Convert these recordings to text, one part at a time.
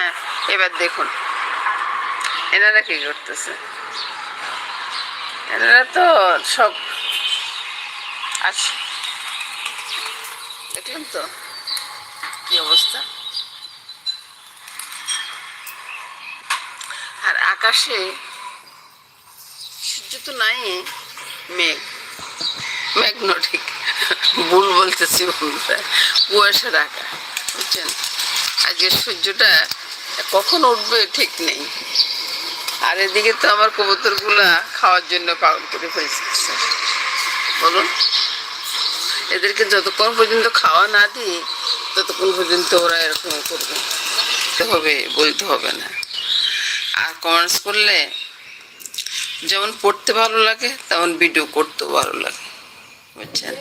হ্যাঁ এবার দেখুন। এনারা কি করতেছে? এনারা তো সব দেখলেন তো? কি অবস্থা? আর আকাশে সূর্য তো নাই, মেঘ। মেঘ ন ঠিক। ভুল বলতেছি বন্ধুরা। কুয়াশার আকাশ বুঝছেন? আজকে সূর্যটা কখন উঠবে ঠিক নেই। আর এদিকে তো আমার কবুতরগুলা খাওয়ার জন্য পাগল করে ফেলছে। বলুন, এদেরকে যতক্ষণ পর্যন্ত খাওয়া না দিই, ততক্ষণ পর্যন্ত ওরা এরকম করবে। হবে, বলতে হবে না। আর কমেন্টস করলে যেমন পড়তে ভালো লাগে, তেমন ভিডিও করতেও ভালো লাগে। বুঝছেন?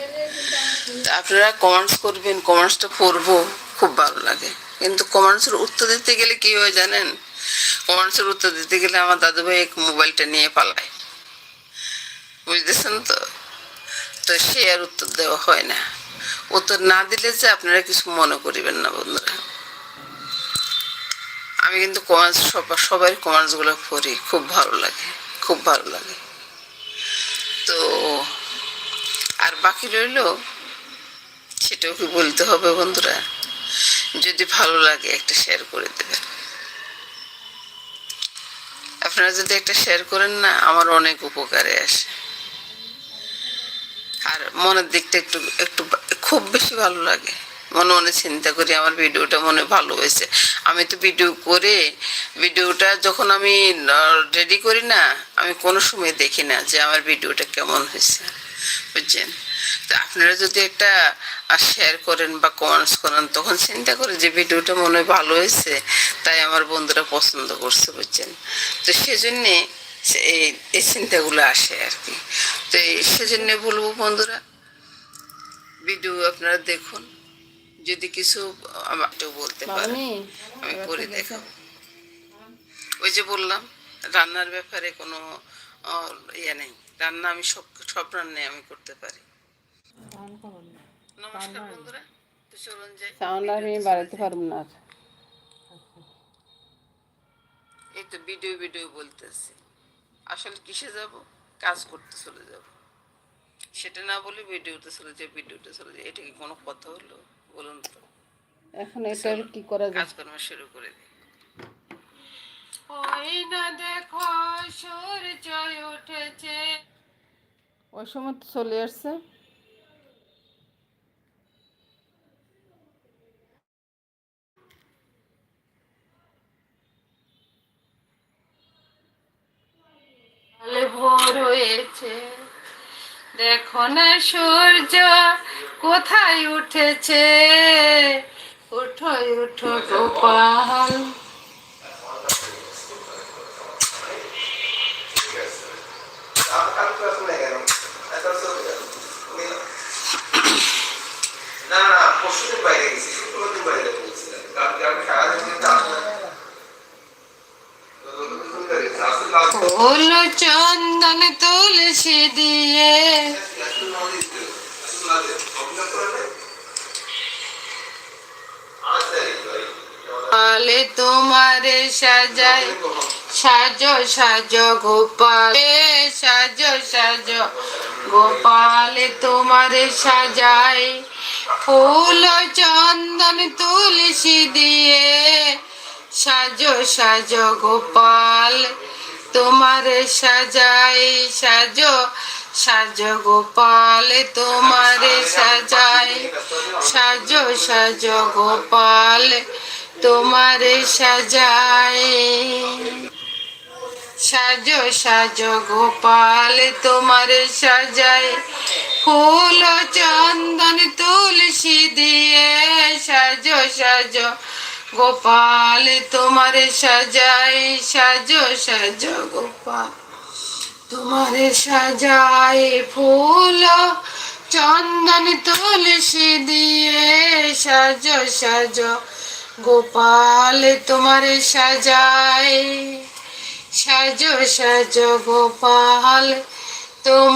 তা আপনারা কমেন্টস করবেন কমেন্টসটা পড়ব, খুব ভালো লাগে। কিন্তু কমেন্টসের উত্তর দিতে গেলে কী হয় জানেন? কমেন্টসের উত্তর দিতে গেলে আমার দাদুভাই এক মোবাইলটা নিয়ে পালায়। বুঝতেছেন তো? তো সে আর উত্তর দেওয়া হয় না। উত্তর না দিলে যে আপনারা কিছু মনে করিবেন না বন্ধুরা। আমি কিন্তু কমেন্টস সবার সবার কমেন্টসগুলো পড়ি, খুব ভালো লাগে, খুব ভালো লাগে। তো আর বাকি রইল, সেটাও কি বলতে হবে বন্ধুরা? যদি ভালো লাগে একটা শেয়ার করে দেবেন। আপনারা যদি একটা শেয়ার করেন না, আমার অনেক উপকারে আসে। আর মনের দিকটা একটু একটু খুব বেশি ভালো লাগে। মনে মনে চিন্তা করি আমার ভিডিওটা মনে ভালো হয়েছে। আমি তো ভিডিও করে, ভিডিওটা যখন আমি রেডি করি না, আমি কোনো সময় দেখি না যে আমার ভিডিওটা কেমন হয়েছে। বুঝছেন? তো আপনারা যদি একটা শেয়ার করেন বা কমেন্টস করেন তখন চিন্তা করে যে ভিডিওটা মনে হয় ভালো হয়েছে তাই আমার বন্ধুরা পছন্দ করছে বুঝছেন? তো সেজন্যে এই এই চিন্তাগুলো আসে আর কি। তো এই সেজন্য বলব বন্ধুরা ভিডিও আপনারা দেখুন যদি কিছু আমাকে বলতে পারেন। আমি করে দেখাবো। ওই যে বললাম রান্নার ব্যাপারে কোনো ইয়ে নেই। রান্না আমি সব সব রান্নাই আমি করতে পারি। নমস্কার বন্ধুরা তো চলুন যাই। সাউন্ড আমি বাড়াতে পারব না এই তো ভিডিও ভিডিও বলতেছি। আসলে কিসে যাব? কাজ করতে চলে যাব। সেটা না বলে ভিডিওতে চলে যায় ভিডিওতে চলে যায় এটা কি কোনো কথা হলো? বলুন তো। এখন এটার কি করা যায়? কাজকর্ম শুরু করে দিই। ওই না দেখো সূর্য উঠেছে। ওই সময় তো চলে আসছে। ভোর হয়েছে। দেখো না সূর্য কোথায় উঠেছে? উঠো উঠো গোপাল। না না পরশু দিন বাইরে গেছি শুক্রবার দিন বাইরে গেছিলাম কালকে আমি সারাদিন কিন্তু আসলাম ফুল চন্দন তুলসী দিয়ে। আলে তোমারে সাজাই সাজো সাজো গোপাল। সাজো সাজো গোপাল, তোমারে সাজাই ফুল চন্দন তুলসী দিয়ে। সাজো সাজো গোপাল তোমারে সাজাই, সাজো সাজো গোপাল, তোমারে সাজাই, সাজো সাজো গোপাল, তোমারে সাজাই। সাজো সাজো গোপাল, তোমারে সাজাই। ফুল, চন্দন, তুলসী দিয়ে সাজো সাজো গোপাল, তোমারে সাজাই, সাজো সাজো গোপাল। তোমারে সাজাই ফুল, চন্দন তুলসী দিয়ে সাজো সাজো গোপাল। তোমারে সাজাই, সাজো সাজো গোপাল। তোম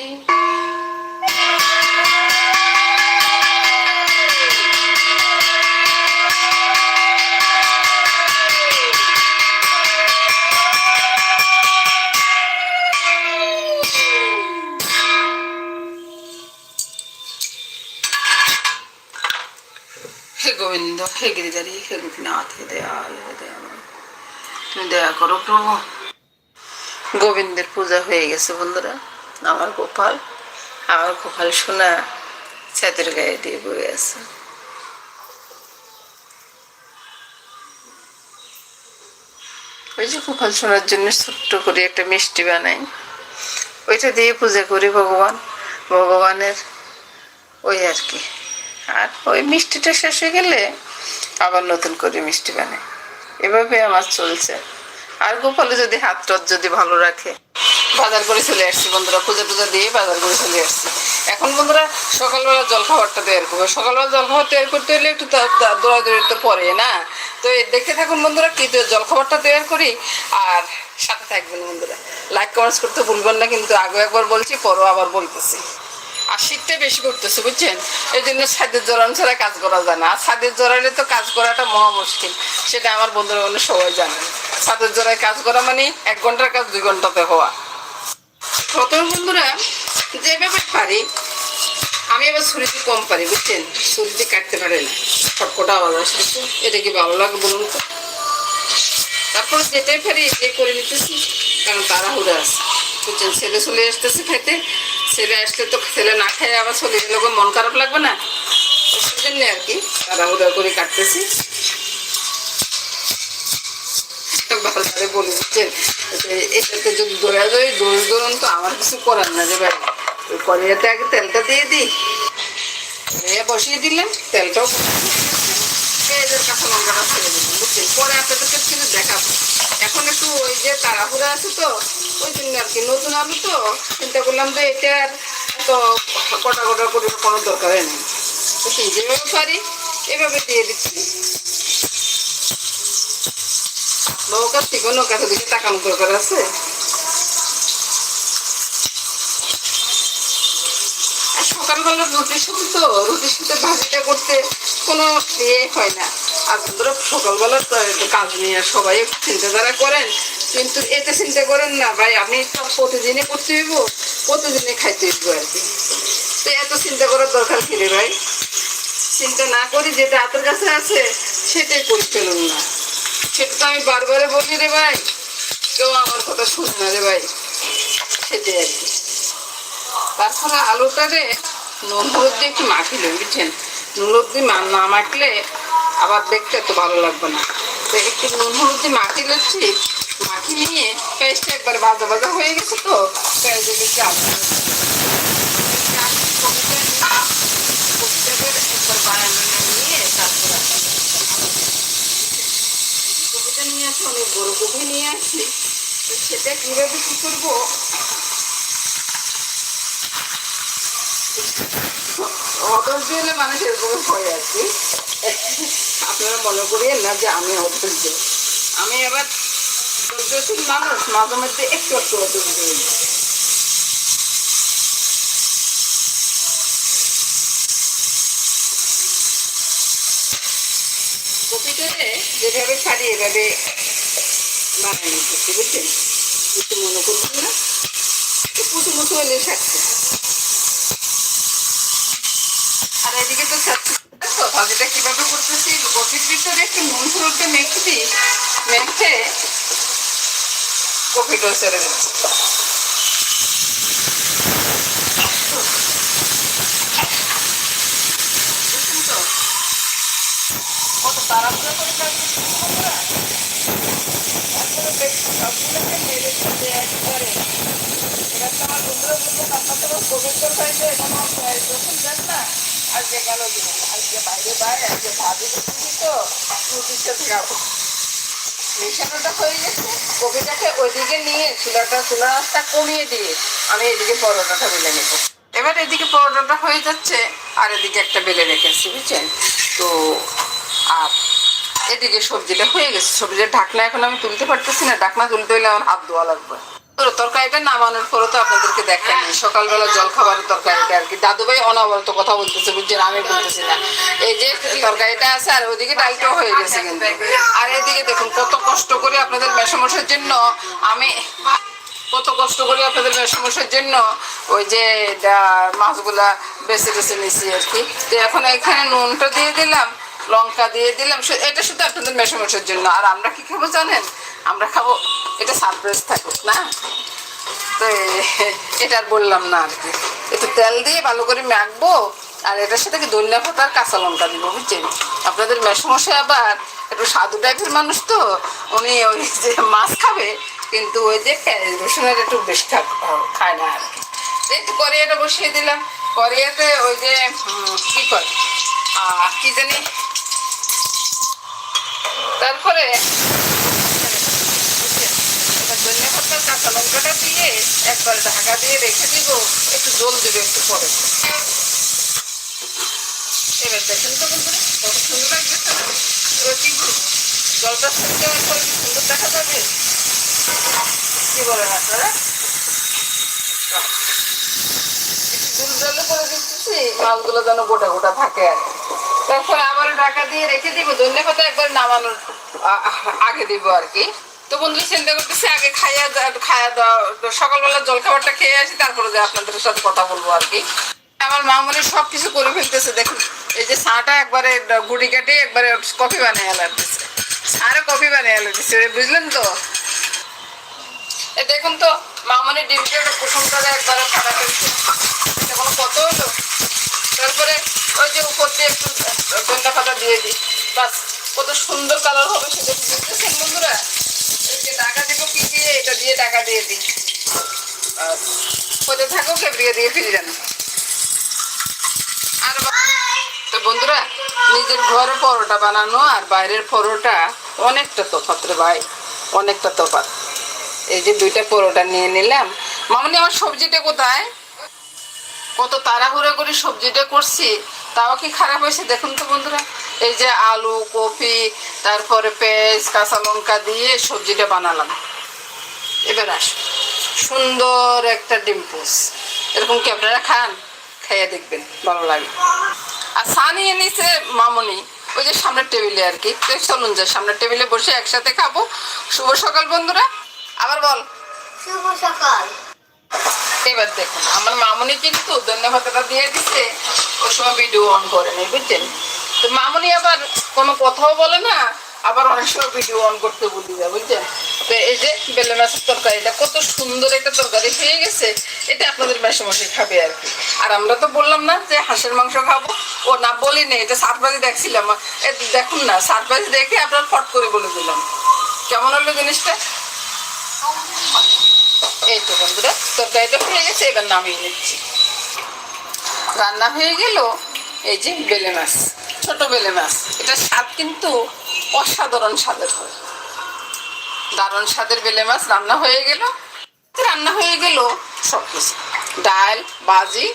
দয়াল হে দয়াল তুমি দয়া করো প্রভু। গোবিন্দের পূজা হয়ে গেছে বন্ধুরা। আমার গোপাল আমার গোপাল সোনা ছাদের গায়ে দিয়ে বয়ে আছে। ওই যে গোপাল সোনার জন্য ছোট্ট করে একটা মিষ্টি বানাই। ওইটা দিয়ে পূজা করি ভগবান। ভগবানের ওই আর কি। আর ওই মিষ্টিটা শেষ হয়ে গেলে আবার নতুন করে মিষ্টি বানাই। এভাবে আমার চলছে। আর গোপালে যদি হাত টত যদি ভালো রাখে, বাজার করে চলে আসছি বন্ধুরা, পূজা টুজা দিয়ে বাজার করে চলে আসছি। এখন বন্ধুরা, সকালবেলা জলখাবারটা তৈরি করব। সকালবেলা জলখাবার তৈরি করতে হলে একটু দৌড়াদৌড়ি তো পরে, না? তো দেখতে থাকুন বন্ধুরা, কি জলখাবারটা তৈরি করি। আর সাথে থাকবেন বন্ধুরা। লাইক কমেন্টস করতে ভুলবেন না, কিন্তু আগে একবার বলছি, পরও আবার বলতেছি। আর শীতটা বেশি করতেছে, বুঝছেন? এই জন্য ছাদের জোরান ছাড়া কাজ করা যায় না। আর ছাদের জোরালে তো কাজ করাটা মহা মুশকিল, সেটা আমার বন্ধুরা অন্য সবাই জানেন ছাদের জোড়ায় কাজ করা মানে এক ঘণ্টার কাজ দুই ঘন্টাতে হওয়া। প্রথম বন্ধুরা, যেভাবে পারি, আমি এবার ছুরিতে কম পারি, বুঝছেন? ছুরিতে কাটতে পারে না। ফটফটা আওয়াজ আসতেছে এটা কি ভালো লাগে বলুন তো? তারপর যেটাই পারি, এটাই করে নিতেছি, কারণ তাড়াহুড়া আছে। বুঝছেন? ছেলে চলে আসতেছে খাইতে ছেলে আসলে তো ছেলে না খায় আবার চলে গেলে মন খারাপ লাগবে না? তো আর কি তাড়াহুড়া করে কাটতেছি। বাজারে বলে দিচ্ছেন এটাতে যদি দৌড়া যায় দৌড় দৌড়ান তো আমার কিছু করার না রে ভাই। ওই কড়াইয়াতে আগে তেলটা দিয়ে দিই। কড়াইয়া বসিয়ে দিলাম তেলটাও পেঁয়াজের কাঁচা লঙ্কাটা ছেড়ে দিলাম বুঝছেন পরে আপনাদেরকে কিন্তু দেখাবো। এখন একটু ওই যে তাড়াহুড়া আছে তো, ওই জন্য আর কি। নতুন আলু তো, চিন্তা করলাম যে এটা তো কটা কটা করে কোনো দরকার নেই। তো সেই যেভাবে পারি, এভাবে দিয়ে দিচ্ছি। নৌকা থেকে নৌকাতে দিকে তাকানো দরকার আছে। সকালবেলা রুটির সাথে তো রুটির সাথে ভাজিটা করতে কোনো ইয়ে হয় না। আর ধরো সকালবেলা তো কাজ নিয়ে সবাই চিন্তাধারা করেন, কিন্তু এতে চিন্তা করেন না, ভাই আপনি তো প্রতিদিনই করতে হইব, প্রতিদিনই খাইতে হইব আর কি। তো এত চিন্তা করার দরকার কি রে ভাই? চিন্তা না করি যেটা হাতের কাছে আছে, সেটাই করে ফেলুন না। সেটা তো আমি বারবারে বলি রে ভাই, কেউ আমার কথা শুনে না রে ভাই। সেটাই আর কি। তারপরে আলুটারে নুন হলুদ দিয়ে একটু মাখিলেন বুঝছেন? নুন হলুদ দিয়ে মা- না মাখলে আবার দেখতে তো ভালো লাগবে না। তো একটু নুন হলুদ দিয়ে মাখিলে ঠিক মাখি নিয়ে পেঁয়াজটা একবার ভাজা ভাজা হয়ে গেছে তো পেঁয়াজের আলু নিয়ে নিয়ে আসি তো সেটা কীভাবে কী করব? অধৈর্য হলে মানুষ এরকম হয় আর আপনারা মনে করিয়েন না যে আমি অধৈর্য। আমি আবার ধৈর্যশীল মানুষ, মাঝে মধ্যে একটু একটু অধৈর্য হই কপিটাতে যেভাবে ছাড়ি, এভাবে বানিয়ে নিতেছি বুঝছেন? মনে করবেন না? পুচু মুচু হলে থাকছে আর এদিকে তো ছাড়ছি তো ভাজিটা কীভাবে করতেছি ভিতরে একটু নুন হলুদটা মেখে দিই মেখে কপিটা ছেড়ে দিচ্ছি বুঝছেন তো? তাড়াহুড়া করে সবগুলোকে মেরে ফেলে একবারে। এবার তো আমার বন্ধুরা বলব কাকা তো পবিত্র হয়েছে কোনো যখন না আজকে গেল আজকে বাইরে বাইরে আজকে ভাবি তো মেশানোটা হয়ে গেছে। কপিটাকে ওইদিকে নিয়ে চুলাটা, চুলা রাস্তা কমিয়ে দিয়ে আমি এদিকে পরোটাটা বেলে নেব। এবার এদিকে পরোটাটা হয়ে যাচ্ছে, আর এদিকে একটা বেলে রেখেছি, বুঝছেন? তো, আর এদিকে সবজিটা হয়ে গেছে। সবজির ঢাকনা এখন আমি তুলতে পারতেছি না। ঢাকনা তুলতে হলে আমার হাত ধোয়া লাগবে। তরকারিটা নামানোর পরে তো আপনাদেরকে দেখানি সকালবেলা জল খাবারের তরকারিটা আর কি। দাদু ভাই অনবরত কথা বলতেছে, বুঝছেন, আমি বলতেছি না। এই যে তরকারিটা আছে আর ওইদিকে ডালটাও হয়ে গেছে কিন্তু। আর এদিকে দেখুন, কত কষ্ট করে আপনাদের মেশামশার জন্য আমি কত কষ্ট করে আপনাদের মেশামশার জন্য ওই যে মাছগুলা বেছে বেছে নিছি আর কি। তো এখন এখানে নুনটা দিয়ে দিলাম। লঙ্কা দিয়ে দিলাম। এটা শুধু আপনাদের মেশামশার জন্য। আর আমরা কি খাব জানেন? আমরা খাব, এটা সারপ্রাইজ থাকুক, না? তো এটা আর বললাম না আর কি। একটু তেল দিয়ে ভালো করে মাখবো আর এটার সাথে কি ধনিয়া পাতা আর কাঁচা লঙ্কা দিব, বুঝছেন? আপনাদের মেসমশাই আবার একটু সাধু টাইপের মানুষ তো, উনি ওই যে মাছ খাবে, কিন্তু ওই যে রসুনের একটু বেশি খায় না আর কি। তো করিয়াটা বসিয়ে দিলাম। করিয়াতে ওই যে কী করে কি জানি? তারপরে ধনিয়া পাতা, কাঁচা লঙ্কাটা দিয়ে একবার ঢাকা দিয়ে রেখে দিব। একটু জল দেবে একটু পরে। এবার দেখেন তো বন্ধুরা, কত সুন্দর লাগছে। না এবার কি জলটা ছেড়ে দেওয়ার পরে কি সুন্দর দেখা যাবে? কি বলেন আপনারা। একটু দুল জলে করে দিচ্ছি, মাছগুলো যেন গোটা গোটা থাকে আর কি। তারপরে আবার ঢাকা দিয়ে রেখে দিব ধনিয়া পাতা একবার নামানোর আগে দিব আর কি। তো বন্ধু চিন্তা করতেছি, আগে খাইয়া খাইয়া দাওয়া সকালবেলা জল খাবারটা খেয়ে আসি, তারপরে যে আপনাদের সাথে কথা বলব আর কি। আমার মামনি সব কিছু করে ফেলতেছে, দেখুন। এই যে চাটা একবারে গুড়ি কাটি একবারে কফি বানিয়ে দিচ্ছে সারে কফি বানিয়ে দিচ্ছে বুঝলেন তো? এ দেখুন তো মামনি ডিমটা কুসুমটা একবারে ফাটা ফেলছে কত হলো? তারপরে ওই যে উপর দিয়ে একটু ধনিয়া পাতা দিয়ে দিই। বাস, কত সুন্দর কালার হবে সেটা বুঝতেছেন বন্ধুরা? এই যে টাকা দিব কি দিয়ে, এটা দিয়ে টাকা দিয়ে দিই। কোথায় থাকো ফেব্রিকে দিয়ে ফিরে যান। আর তো বন্ধুরা, নিজের ঘরে পরোটা বানানো আর বাইরের পরোটা অনেকটা তফাৎ রে ভাই, অনেকটা তফাৎ। এই যে দুইটা পরোটা নিয়ে নিলাম। মামনি, আমার সবজিটা কোথায়? কত তাড়াহুড়া করে সবজিটা করছি, তাও কি খারাপ হয়েছে? দেখুন তো বন্ধুরা, এই যে আলু, কপি, তারপরে পেঁয়াজ, কাঁচা লঙ্কা দিয়ে সবজিটা বানালাম। এবার আস সুন্দর একটা ডিম পোস। এরকম কি আপনারা খান? খাইয়ে দেখবেন, ভালো লাগে। আর চা নিয়ে নিছে মামনি, ওই যে সামনের টেবিলে আর কি। চলুন যা সামনের টেবিলে বসে একসাথে খাব। শুভ সকাল বন্ধুরা। আবার বল। শুভ সকাল। এবার দেখুন, আমার মামনি কিন্তু ধন্যবাদটা দিয়ে দিচ্ছে ওই সময় ভিডিও অন করে নেই বুঝছেন? তো মামনি আবার কোনো কথাও বলে না, আবার অনেক সময় ভিডিও অন করতে বলি যায়, বুঝছেন? তো এই যে বেলে মাছের তরকারিটা কত সুন্দর একটা তরকারি হয়ে গেছে, এটা আপনাদের মেশামশি খাবে আর কি। আর আমরা তো বললাম না যে হাঁসের মাংস খাব, ও না বলি না এটা সারপ্রাইজ দেখছিলাম। দেখুন না সারপ্রাইজ দেখে আপনার ফট করে বলে দিলাম। কেমন হলো জিনিসটা? এই তো বন্ধুরা, তরকারিটা হয়ে গেছে, এবার নামিয়ে নিচ্ছি। রান্না হয়ে গেল এই যে বেলে মাছ, ছোট বেলে মাছ। এটা স্বাদ কিন্তু অসাধারণ স্বাদের হয়। দারুণ স্বাদের বেলে মাছ রান্না হয়ে গেল। রান্না হয়ে গেল সব কিছু ডাল, ভাজি,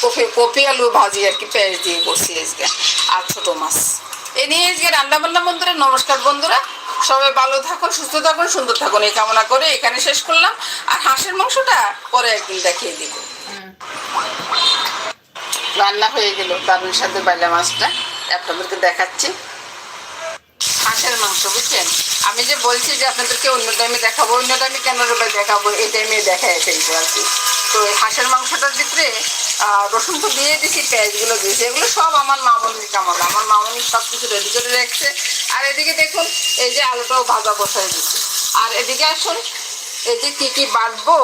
কপি কপি আলু ভাজি আর কি পেঁয়াজ দিয়ে করছি আজকে, আর ছোট মাছ। এ নিয়ে আজকে রান্না বান্না বন্ধুরা, নমস্কার বন্ধুরা। সবাই ভালো থাকুন সুস্থ থাকুন সুন্দর থাকুন এই কামনা করে এখানে শেষ করলাম। আর হাঁসের মাংসটা পরে একদিন দেখিয়ে দিব। রান্না হয়ে গেল। দারুণ সাথে বাইলা মাছটা। আপনাদেরকে দেখাচ্ছি। হাঁসের মাংস বুঝছেন? আমি যে বলছি যে আপনাদেরকে অন্য টাইমে দেখাবো অন্য টাইমে কেন দেখাবো এই টাইমে দেখায় ফেলব আর কি। তো হাঁসের মাংসটার ভিতরে রসুন তো দিয়ে দিছি, পেঁয়াজগুলো দিয়েছি। এগুলো সব আমার মামনির কামাল আমার মামনি সব কিছু রেডি করে রাখছে। আর এদিকে দেখুন, এই যে আলুটাও ভাজা বসাই দিচ্ছে আর এদিকে আসুন এই যে কী কী বাটবো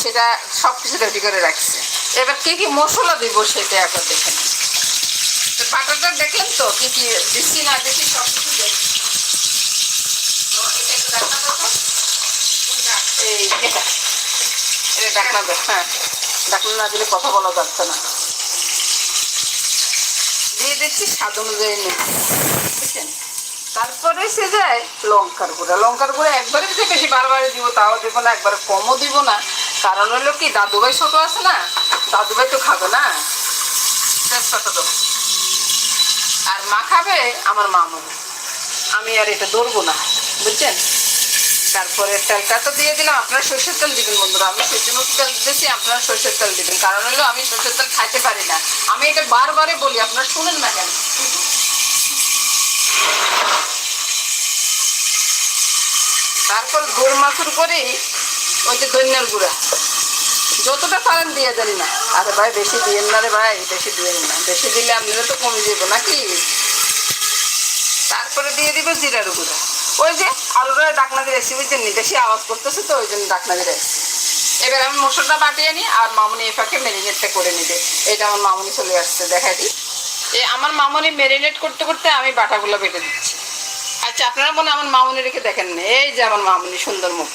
সেটা সব কিছু রেডি করে রাখছে। এবার কী কী মশলা দিব সেটা একবার দেখে নিন। তো বাটারটা দেখলেন তো, কী কী দিচ্ছি না দেখি সব কিছু দেখ তো এটা একটু ঢাকনা দাও এই হ্যাঁ। না দিলে কথা বলা যাচ্ছে না। দিয়ে অনুযায়ী বুঝছেন তারপরে সে যায় লঙ্কার গুঁড়া। লঙ্কার গুঁড়া একবারে যে বেশি বারবারে দিব তাও দিব না, একবারে কমও দিব না। কারণ হলো কি, দাদুভাই ছোট আছে না, দাদুভাই তো খাবে না। আর মা খাবে আমার মামুন। আমি আর এটা ধরবো না, বুঝছেন? তারপরে তেলটা তো দিয়ে দিলাম, আপনারা সর্ষের তেল দিবেন বন্ধুরা। আমি সূর্যমুখী তেল দিতেছি, আপনারা সর্ষের তেল দিবেন। কারণ হলো আমি সর্ষের তেল খাইতে পারি না। আমি এটা বারবারে বলি, আপনারা শুনেন না কেন? তারপর গোল মাছুর করে, ওই যে ধনিয়ার গুঁড়া। যতটা পারেন দিয়ে জানি না। আরে ভাই, বেশি দিয়েন না রে ভাই, বেশি দিয়েন না। বেশি দিলে আপনারা তো কমে যাব নাকি? তারপরে দিয়ে দিব জিরার গুঁড়া। ওই যে আলুটা ডাকনা দিয়ে এসছি বুঝছেন বেশি আওয়াজ করতেছে তো, ওই জন্য ডাকনা দিয়ে এবার আমি মশলাটা বাটিয়ে নিই আর মামুনি এফাকে ম্যারিনেটটা করে নিবে। এটা আমার মামুনি চলে আসছে, দেখাই দিই। এই আমার মামুনি ম্যারিনেট করতে করতে আমি বাটাগুলো বেটে দিচ্ছি। আচ্ছা আপনারা মনে আমার মামুনি রেখে দেখেন না, এই যে আমার মামুনি, সুন্দর মুখ।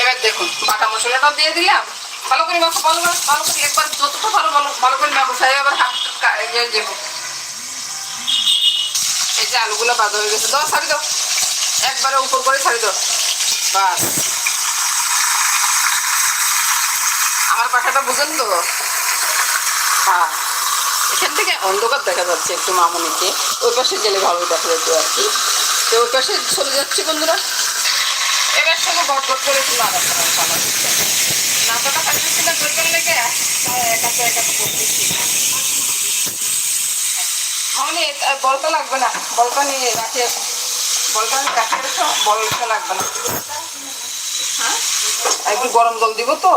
এবার দেখুন, বাটা মশলাটাও দিয়ে দিলাম। ভালো করে মাখো, ভালো করে ভালো করে, একবার যতটা ভালো ভালো ভালো করে মাখো সাহেব আবার হাত ইয়ে এই যে আলুগুলো বাদ হয়ে গেছে, দাও, ছাড়ি দাও। একবারে উপর করে ছাড়ি দাও। বাস। আমার পাখাটা বুঝেন তো? হ্যাঁ। এখান থেকে অন্ধকার দেখা যাচ্ছে একটু মামনিকে। ওই পাশে গেলে ভালো দেখা যেত আর কি। তো ওই পাশে চলে যাচ্ছে বন্ধুরা। এবার সঙ্গে বটবট করে একটু নাড়াতে নাড়াটা খাইতেছি না দরকার লেগে একাতে একাতে করতেছি। মামনি আহ, বলটা লাগবে না। বলটা নিয়ে রাখি আসো বলটা আমি রাখি বলটা লাগবে না। হ্যাঁ একটু গরম জল দিব তো।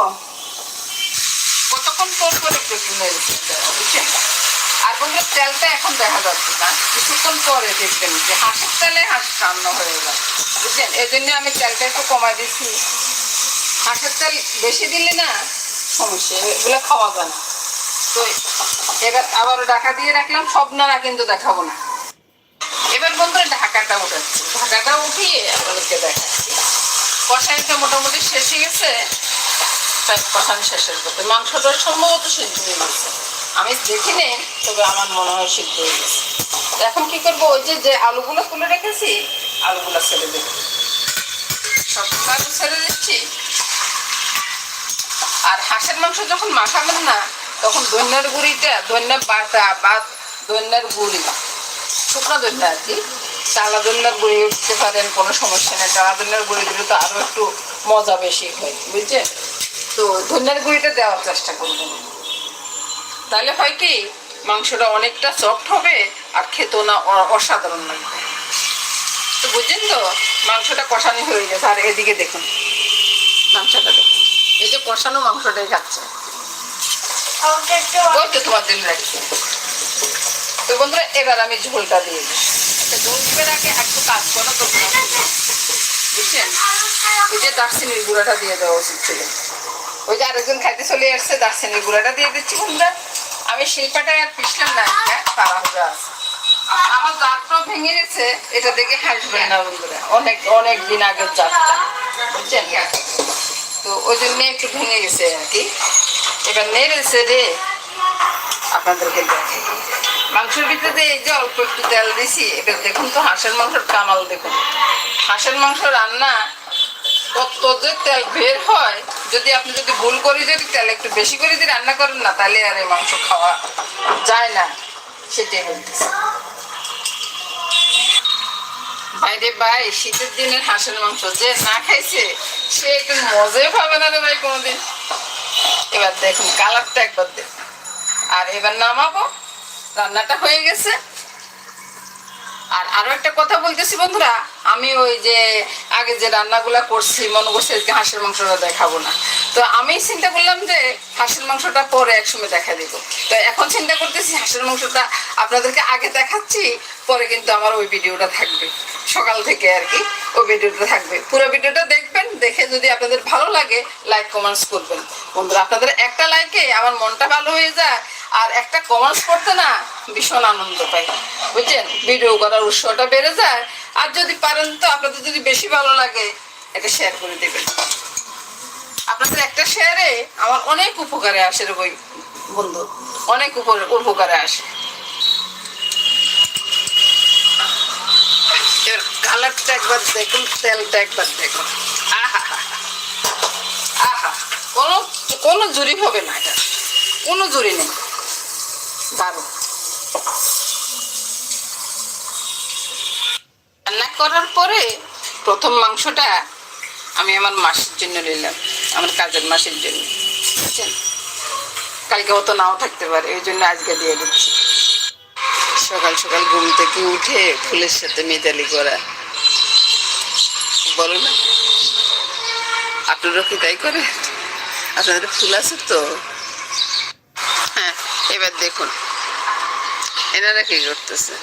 কতক্ষণ পর পর একটু একটু বুঝছেন আর বন্ধু তেলটা এখন দেখা যাচ্ছে না। কিছুক্ষণ পরে দেখবেন যে হাঁসের তেলে হাঁস রান্না হয়ে যাবে বুঝছেন এই জন্য আমি তেলটা একটু কমাই দিচ্ছি হাঁসের তেল বেশি দিলে না সমস্যা, এগুলো খাওয়া যায় না। তো এবার আবারও ঢাকা দিয়ে রাখলাম সব নাড়া কিন্তু দেখাবো না। এবার বন্ধুরা ঢাকাটা উঠাচ্ছি। ঢাকাটা উঠিয়ে আপনাদেরকে দেখাচ্ছি। মোটামুটি গেছে। শেষের করতে মাংসটা সম্ভবত সিদ্ধ হয়ে গেছে। আমি দেখিনি তবে আমার মনে হয় সিদ্ধ হয়ে গেছে। এখন কি করব? ওই যে যে আলুগুলো তুলে রেখেছি, আলুগুলো ছেড়ে আলু ছেড়ে দিচ্ছি। আর হাঁসের মাংস যখন মাখাবেন না, তখন দৈন্যার গুঁড়িটা দৈন্য বাটা বা দৈন্যার গুঁড়ি। শুকনো দৈন্য আর কি চালা দৈন্যার গুঁড়ি উঠতে পারেন কোনো সমস্যা নেই। চালা দৈন্যার গুঁড়ি দিলে তো আরও একটু মজা বেশি হয় বুঝছেন? তো ধনিয়ার গুঁড়িটা দেওয়ার চেষ্টা করবেন। তাহলে হয় কি মাংসটা অনেকটা সফট হবে আর খেতেও না অসাধারণ লাগবে। তো বুঝছেন তো মাংসটা কষানো হয়ে গেছে। আর এদিকে দেখুন মাংসটা দেখুন। এই যে কষানো মাংসটাই খাচ্ছে। ওই তো তোমার জন্য রাখছি। তো বন্ধুরা এবার আমি ঝোলটা দিয়ে দিই। আচ্ছা ঝোল দিবার আগে একটু কাজ করো তো বুঝছেন? ওই যে দারচিনির গুঁড়াটা দিয়ে দেওয়া উচিত ছিল। ওই যে আরেকজন খাইতে চলে আসছে দারচিনির গুঁড়াটা দিয়ে দিচ্ছি বন্ধুরা। আমি শিল্পাটা আর পিসলাম না এটা তাড়াহুড়া আছে। আমার দাঁতটাও ভেঙে গেছে এটা দেখে হাসবেন না বন্ধুরা। অনেক অনেক দিন আগের জাতটা বুঝছেন? তো ওই জন্য একটু ভেঙে গেছে আর কি। এবার নেড়েছে রে। আপনাদেরকে দেখাই। মাংসের ভিতরে এই যে অল্প একটু তেল দিছি এবার দেখুন তো হাঁসের মাংসের কামাল দেখুন। হাঁসের মাংস রান্না কত যে তেল বের হয়, যদি আপনি যদি ভুল করে যদি তেল একটু বেশি করে যদি রান্না করেন না, তাহলে আর এই মাংস খাওয়া যায় না। সেটাই বলতেছি। বাইরে ভাই, শীতের দিনের হাঁসের মাংস যে না খাইছে, সে একটু মজাই পাবে না রে ভাই কোনোদিন। এবার দেখুন, কালারটা একবার দেখুন। আর এবার নামাবো। রান্নাটা হয়ে গেছে। আর আরও একটা কথা বলতেছি বন্ধুরা, আমি ওই যে আগে যে রান্নাগুলা করছি, মনে করছি আজকে হাঁসের মাংসটা দেখাবো না। তো আমি চিন্তা করলাম যে হাঁসের মাংসটা পরে একসময় দেখা দিব। তো এখন চিন্তা করতেছি হাঁসের মাংসটা আপনাদেরকে আগে দেখাচ্ছি, পরে কিন্তু আমার ওই ভিডিওটা থাকবে। সকাল থেকে আর কি ওই ভিডিওটা থাকবে। পুরো ভিডিওটা দেখবেন, দেখে যদি আপনাদের ভালো লাগে লাইক কমেন্টস করবেন। বন্ধুরা, আপনাদের একটা লাইকে আমার মনটা ভালো হয়ে যায় আর একটা কমেন্টস করতে না ভীষণ আনন্দ পাই। বুঝছেন? ভিডিও করার উৎসটা বেড়ে যায়। আর যদি পারেন তো আপনাদের যদি বেশি ভালো লাগে, এটা শেয়ার করে দেবেন। আপনাদের একটা শেয়ারে আমার অনেক উপকারে আসে রে বই বন্ধু। অনেক উপকারে আসে। কালারটা একবার দেখুন, তেলটা একবার দেখুন। আহা আহা। কোনো কোনো জুরি হবে না এটা। কোনো জুরি নেই। দারুণ রান্না করার পরে প্রথম মাংসটা আমি আমার মাসির জন্য নিলাম, আমার কাজের মাসির জন্য। বুঝছেন? কালকে অত নাও থাকতে পারে ওই জন্য আজকে দিয়ে দিচ্ছি। সকাল সকাল ঘুম থেকে উঠে ফুলের সাথে মেজালি করা। বলো না। আপনারও কি তাই করে আপনাদের ফুল আছে তো? এবার দেখুন। এনারা কি করতেছে?